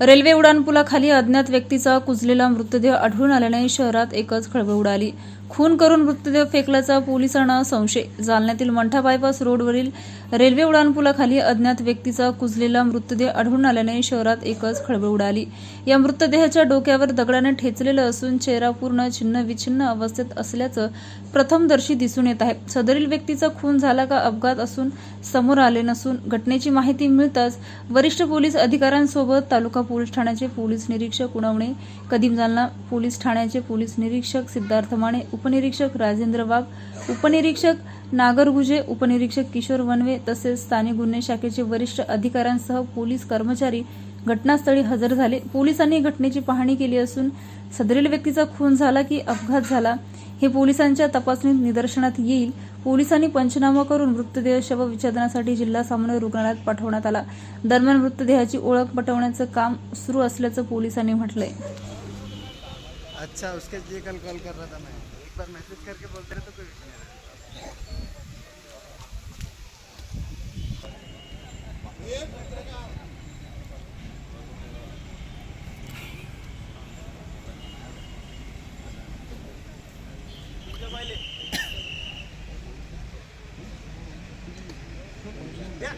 Railway उड्डाणपुलाखाली अज्ञात व्यक्तीचा कुजलेला मृतदेह आढळून आल्याने शहरात एकच खळबळ उडाली. खून करून मृतदेह फेकल्याचा पोलिसांना संशय. जालन्यातील मंठा बायपास रोडवरील रेल्वे उड्डाणपुलाखाली अज्ञात व्यक्तीचा कुजलेला मृतदेह आढळून आल्याने शहरात एकच खळबळ उडाली. या मृतदेहाच्या डोक्यावर दगडाने ठेचलेलं असून चेहरा पूर्ण छिन्न विछिन्न अवस्थेत असल्याचं प्रथमदर्शी दिसून येत आहे. सदरील व्यक्तीचा खून झाला का अपघात असून समोर आले नसून घटनेची माहिती मिळताच वरिष्ठ पोलीस अधिकाऱ्यांसोबत तालुका पोलीस ठाण्याचे पोलीस निरीक्षक उणवणे. कदीम जालना पोलीस ठाण्याचे पोलीस निरीक्षक सिद्धार्थ माने उपनिरीक्षक राजेंद्र वाघ उपनिरीक्षक नागरगुजे उपनिरीक्षक किशोर वनवे तसेच स्थानिक गुन्हे शाखेचे वरिष्ठ अधिकाऱ्यांसह पोलीस कर्मचारी घटनास्थळी हजर झाले. पोलिसांनी घटनेची पाहणी केली असून सदरील व्यक्तीचा खून झाला की अपघात झाला हे पोलिसांच्या तपासणीत निदर्शनात येईल. पोलिसांनी पंचनामा करून मृतदेह शवविच्छेदनासाठी जिल्हा सामान्य रुग्णालयात पाठवण्यात आला. दरम्यान मृतदेहाची ओळख पटवण्याचं काम सुरू असल्याचं पोलिसांनी म्हटलंय. अच्छा उसके लिए कल कॉल कर रहा था मैं। एक बार मैसेज करके बोलते रहे तो कोई विषय नहीं रहता। Yeah.